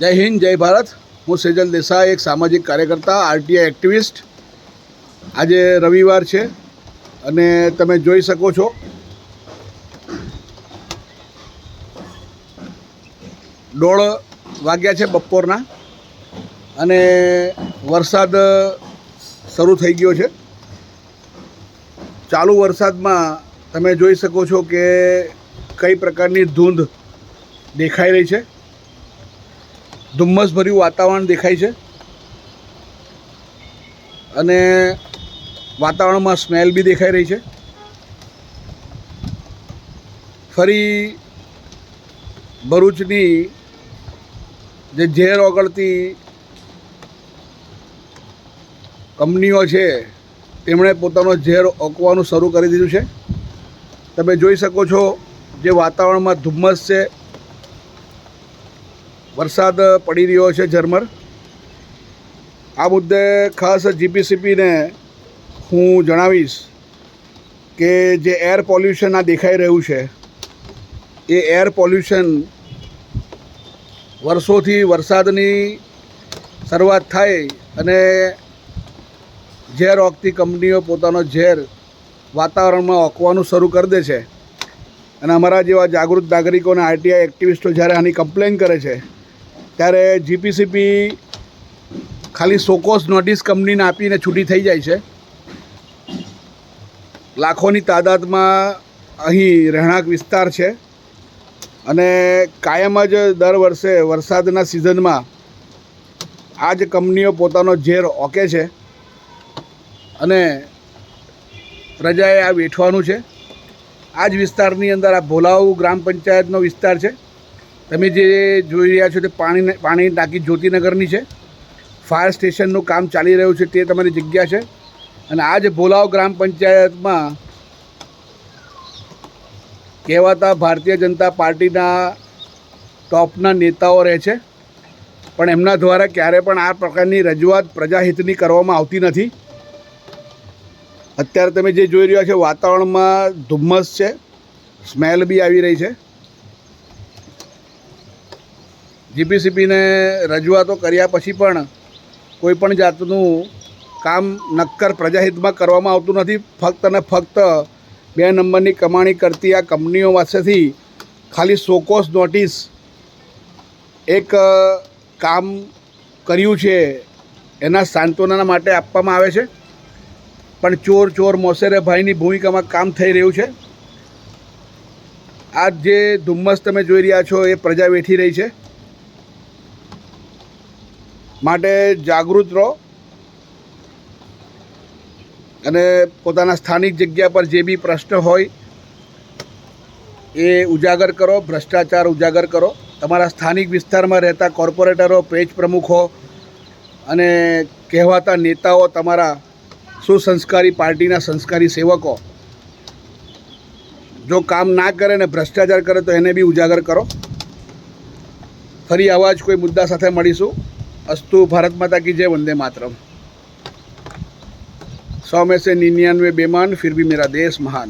જય હિન્દ, જય ભારત. હું સેજલ દેસાઈ, એક સામાજિક કાર્યકર્તા, આરટીઆઈ એક્ટિવિસ્ટ. આજે રવિવાર છે અને તમે જોઈ શકો છો. દોઢ વાગ્યા છે બપોરના અને વરસાદ શરૂ થઈ ગયો છે. ચાલુ વરસાદમાં તમે જોઈ શકો છો કે કઈ પ્રકારની ધૂંધ દેખાઈ રહી છે. ધુમ્મસભર્યું વાતાવરણ દેખાય છે. અને વાતાવરણમાં સ્મેલ બી દેખાઈ રહી છે. ફરી ભરૂચની જે ઝેર ઓગળતી કંપનીઓ છે, તેમણે પોતાનો ઝેર ઓકવાનું શરૂ કરી દીધું છે. તમે જોઈ શકો છો જે વાતાવરણમાં ધુમ્મસ છે વરસાદ પડી રહ્યો છે ઝરમર. આ મુદ્દે ખાસ જીપીસીપીને હું જણાવીશ કે જે એર પોલ્યુશન આ દેખાઈ રહ્યું છે, એ એર પોલ્યુશન વર્ષોથી વરસાદની શરૂઆત થાય અને ઝેર ઓકતી કંપનીઓ પોતાનો ઝેર વાતાવરણમાં ઓકવાનું શરૂ કરી દે છે. અને અમારા જેવા જાગૃત નાગરિકો અને આરટીઆઈ એક્ટિવિસ્ટો જ્યારે આની કમ્પ્લેન કરે છે ત્યારે જીપીસીપી ખાલી સોકોસ નોટિસ કંપનીને આપીને છૂટી થઈ જાય છે. લાખોની તાદાદમાં અહીં રહેણાંક વિસ્તાર છે અને કાયમ જ દર વર્ષે વરસાદના સિઝનમાં આ જ કંપનીઓ પોતાનો ઝેર ઓકે છે અને પ્રજાએ આ વેઠવાનું છે. આ જ વિસ્તારની અંદર આ ભોલાવ ગ્રામ પંચાયતનો વિસ્તાર છે. તમે જે જોઈ રહ્યા છો તે પાણી પાણીની ટાંકી જ્યોતિનગરની છે. ફાયર સ્ટેશનનું કામ ચાલી રહ્યું છે તે તમારી જગ્યા છે. અને આ જ ભોલાવ ગ્રામ પંચાયતમાં કહેવાતા ભારતીય જનતા પાર્ટીના ટોપના નેતાઓ રહે છે. પણ એમના દ્વારા ક્યારે પણ આ પ્રકારની રજૂઆત પ્રજાહિતની કરવામાં આવતી નથી. અત્યારે તમે જે જોઈ રહ્યા છો વાતાવરણમાં ધુમ્મસ છે. સ્મેલ બી આવી રહી છે. જીપીસીપીને રજૂઆતો કર્યા પછી પણ કોઈપણ જાતનું કામ નક્કર પ્રજાહિતમાં કરવામાં આવતું નથી. ફક્ત અને ફક્ત બે નંબરની કમાણી કરતી આ કંપનીઓ પાસેથી ખાલી સોકોસ નોટિસ એક કામ કર્યું છે એના સાંત્વના માટે આપવામાં આવે છે. પણ ચોર ચોર મોસેરે ભાઈની ભૂમિકામાં કામ થઈ રહ્યું છે. આ જે ધુમ્મસ તમે જોઈ રહ્યા છો એ પ્રજા વેઠી રહી છે. માટે જાગૃત રહો. અને પોતાના સ્થાનિક જગ્યા પર જે બી પ્રશ્ન હોય, એ ઉજાગર કરો, ભ્રષ્ટાચાર ઉજાગર કરો. તમારા સ્થાનિક વિસ્તારમાં રહેતા કોર્પોરેટરો, પેજ પ્રમુખો અને કહેવાતા નેતાઓ, તમારા સુસંસ્કારી પાર્ટીના સંસ્કારી સેવકો, જો કામ ના કરે ને ભ્રષ્ટાચાર કરે તો એને બી ઉજાગર કરો. ફરી આવા જ કોઈ મુદ્દા સાથે મળીશું. અસ્તુ ભારત માતા કી જય વંદે માતરમ सौ में से निन्यानवे बेमान फिर भी मेरा देश महान